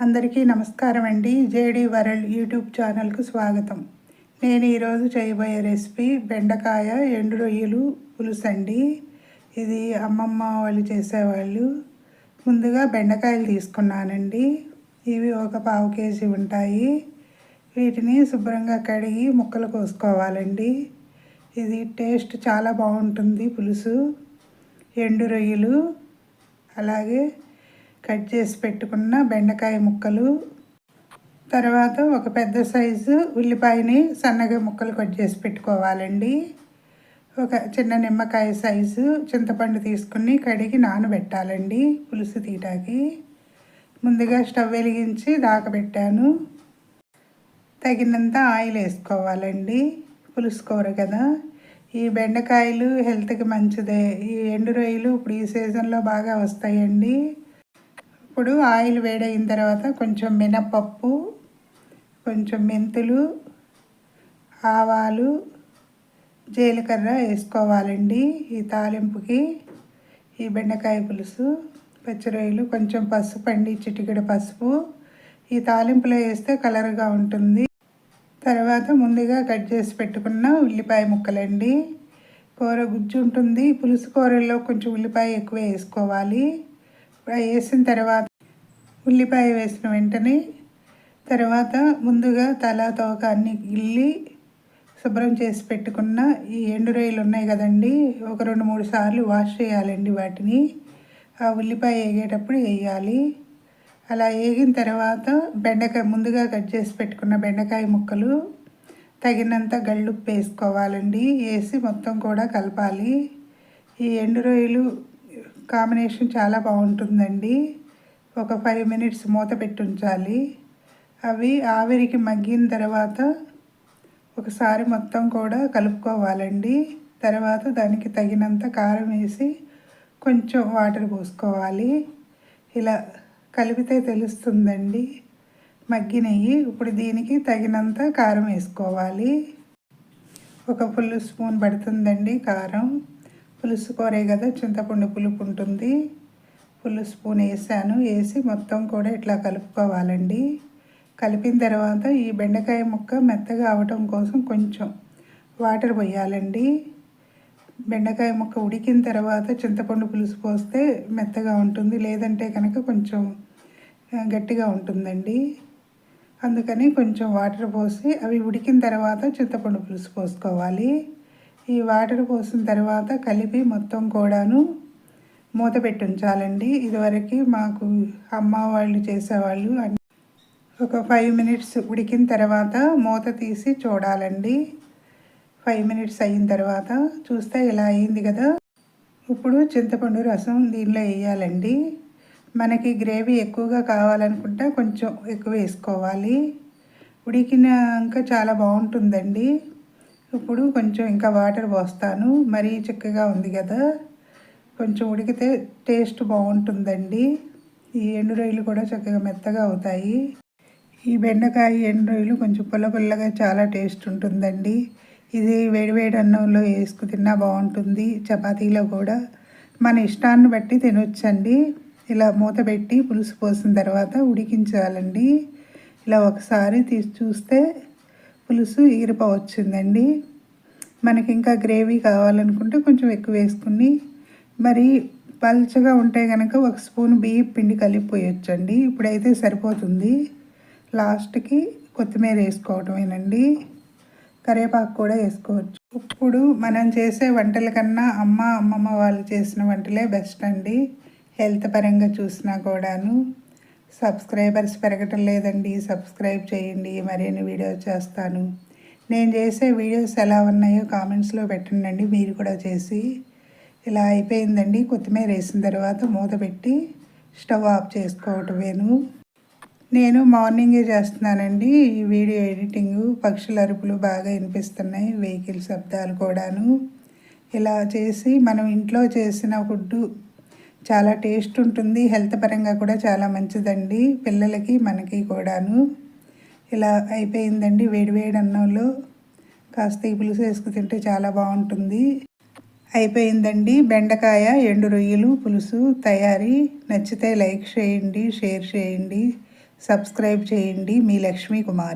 అందరికీ నమస్కారం అండి. జేడి వరల్డ్ యూట్యూబ్ ఛానల్కు స్వాగతం. నేను ఈరోజు చేయబోయే రెసిపీ బెండకాయ ఎండు రొయ్యలు పులుసు అండి. ఇది అమ్మమ్మ వాళ్ళు చేసేవాళ్ళు. ముందుగా బెండకాయలు తీసుకున్నానండి. ఇవి ఒక పావు కేజీ ఉంటాయి. వీటిని శుభ్రంగా కడిగి ముక్కలు కోసుకోవాలండి. ఇది టేస్ట్ చాలా బాగుంటుంది పులుసు. ఎండు రొయ్యలు అలాగే కట్ చేసి పెట్టుకున్న బెండకాయ ముక్కలు. తర్వాత ఒక పెద్ద సైజు ఉల్లిపాయని సన్నగా ముక్కలు కట్ చేసి పెట్టుకోవాలండి. ఒక చిన్న నిమ్మకాయ సైజు చింతపండు తీసుకుని కడిగి నానబెట్టాలండి పులుసు తీయటానికి. ముందుగా స్టవ్ వెలిగించి దాకబెట్టాను. తగినంత ఆయిల్ వేసుకోవాలండి పులుసు కూర కదా. ఈ బెండకాయలు హెల్త్కి మంచిదే. ఈ ఎండు రొయ్యలు ఇప్పుడు ఈ సీజన్లో బాగా వస్తాయండి. ఇప్పుడు ఆయిల్ వేడైన తర్వాత కొంచెం మినపప్పు కొంచెం మెంతులు ఆవాలు జీలకర్ర వేసుకోవాలండి. ఈ తాలింపుకి ఈ బెండకాయ పులుసు పచ్చిరొయ్యలు కొంచెం పసుపు అండి చిటికెడ పసుపు. ఈ తాలింపులో వేస్తే కలర్గా ఉంటుంది. తర్వాత ముందుగా కట్ చేసి పెట్టుకున్న ఉల్లిపాయ ముక్కలండి. కూర గుజ్జు ఉంటుంది. పులుసు కూరల్లో కొంచెం ఉల్లిపాయ ఎక్కువ వేసుకోవాలి. వేసిన తర్వాత ఉల్లిపాయ వేసిన వెంటనే తర్వాత ముందుగా తల తోక అన్ని గిల్లి శుభ్రం చేసి పెట్టుకున్న ఈ ఎండు రొయ్యలు ఉన్నాయి కదండి ఒక రెండు మూడు సార్లు వాష్ చేయాలండి వాటిని. ఆ ఉల్లిపాయ వేగేటప్పుడు వేయాలి అలా వేగిన తర్వాత బెండకాయ ముందుగా కట్ చేసి పెట్టుకున్న బెండకాయ ముక్కలు తగినంత గళ్ళుప్పు వేసుకోవాలండి. వేసి మొత్తం కూడా కలపాలి. ఈ ఎండు రొయ్యలు కాంబినేషన్ చాలా బాగుంటుందండి. ఒక ఫైవ్ మినిట్స్ మూత పెట్టి ఉంచాలి అవి ఆవిరికి మగ్గిన తర్వాత ఒకసారి మొత్తం కూడా కలుపుకోవాలండి. తర్వాత దానికి తగినంత కారం వేసి కొంచెం వాటర్ పోసుకోవాలి. ఇలా కలిపితే తెలుస్తుందండి. మగ్గినవి ఇప్పుడు దీనికి తగినంత కారం వేసుకోవాలి. ఒక ఫుల్ స్పూన్ పడుతుందండి కారం. పులుసు కూరే కదా చింతపండు పులుపు ఉంటుంది పులుసు స్పూన్ వేసాను వేసి మొత్తం కూడా ఇట్లా కలుపుకోవాలండి. కలిపిన తర్వాత ఈ బెండకాయ ముక్క మెత్తగా అవటం కోసం కొంచెం వాటర్ పోయాలండి. బెండకాయ ముక్క ఉడికిన తర్వాత చింతపండు పులుసు పోస్తే మెత్తగా ఉంటుంది. లేదంటే కనుక కొంచెం గట్టిగా ఉంటుందండి. అందుకని కొంచెం వాటర్ పోసి అవి ఉడికిన తర్వాత చింతపండు పులుసు పోసుకోవాలి. ఈ వాటర్ పోసిన తర్వాత కలిపి మొత్తం కూడాను మూత పెట్టి ఉంచాలండి ఇదివరకు మాకు అమ్మ వాళ్ళు చేసేవాళ్ళు ఒక ఫైవ్ మినిట్స్ ఉడికిన తర్వాత మూత తీసి చూడాలండి. ఫైవ్ మినిట్స్ అయిన తర్వాత చూస్తే ఇలా అయింది కదా. ఇప్పుడు చింతపండు రసం దీనిలో వేయాలండి. మనకి గ్రేవీ ఎక్కువగా కావాలనుకుంటే కొంచెం ఎక్కువ వేసుకోవాలి. ఉడికినాక చాలా బాగుంటుందండి. ఇప్పుడు కొంచెం ఇంకా వాటర్ పోస్తాను. మరీ చిక్కగా ఉంది కదా. కొంచెం ఉడికితే టేస్ట్ బాగుంటుందండి. ఈ ఎండు రొయ్యలు కూడా చక్కగా మెత్తగా అవుతాయి. ఈ బెండకాయ ఎండు రొయ్యలు కొంచెం పుల్ల పుల్లగా చాలా టేస్ట్ ఉంటుందండి. ఇది వేడివేడి అన్నంలో వేసుకు తిన్నా బాగుంటుంది. చపాతీలో కూడా. మన ఇష్టాన్ని బట్టి తినొచ్చండి. ఇలా మూత పెట్టి పులుసు పోసిన తర్వాత ఉడికించాలండి. ఇలా ఒకసారి తీసి చూస్తే పులుసు ఎగిరిపోవచ్చిందండి మనకి ఇంకా గ్రేవీ కావాలనుకుంటే కొంచెం ఎక్కువ వేసుకుని మరి పల్చగా ఉంటే కనుక ఒక స్పూన్ బియ్యం పిండి కలిపిపోయొచ్చండి. ఇప్పుడైతే సరిపోతుంది. లాస్ట్కి కొత్తిమీర వేసుకోవటమేనండి. కరివేపాకు కూడా వేసుకోవచ్చు. ఇప్పుడు మనం చేసే వంటల కన్నా అమ్మ అమ్మమ్మ వాళ్ళు చేసిన వంటలే బెస్ట్ అండి హెల్త్ పరంగా చూసినా కూడాను. సబ్స్క్రైబర్స్ పెరగటం లేదండి. సబ్స్క్రైబ్ చేయండి. మరిన్ని వీడియోస్ చేస్తాను. నేను చేసే వీడియోస్ ఎలా ఉన్నాయో కామెంట్స్లో పెట్టండి మీరు కూడా చేసి ఇలా అయిపోయిందండి. కొత్తిమీర వేసిన తర్వాత మూత పెట్టి స్టవ్ ఆఫ్ చేసుకోవటమేను. నేను మార్నింగే చేస్తున్నానండి. ఈ వీడియో ఎడిటింగ్ పక్షుల అరుపులు బాగా వినిపిస్తున్నాయి. వెహికల్ శబ్దాలు కూడాను. ఇలా చేసి మనం ఇంట్లో చేసిన ఫుడ్డు చాలా టేస్ట్ ఉంటుంది. హెల్త్ పరంగా కూడా చాలా మంచిదండి. పిల్లలకి మనకి కూడాను. ఇలా అయిపోయిందండి వేడివేడి అన్నంలో. కాస్త ఈ పులుసు వేసుకు తింటే చాలా బాగుంటుంది. అయిపోయిందండి బెండకాయ ఎండు రొయ్యలు పులుసు తయారీ. నచ్చితే లైక్ చేయండి షేర్ చేయండి సబ్స్క్రైబ్ చేయండి. మీ లక్ష్మీ కుమారి.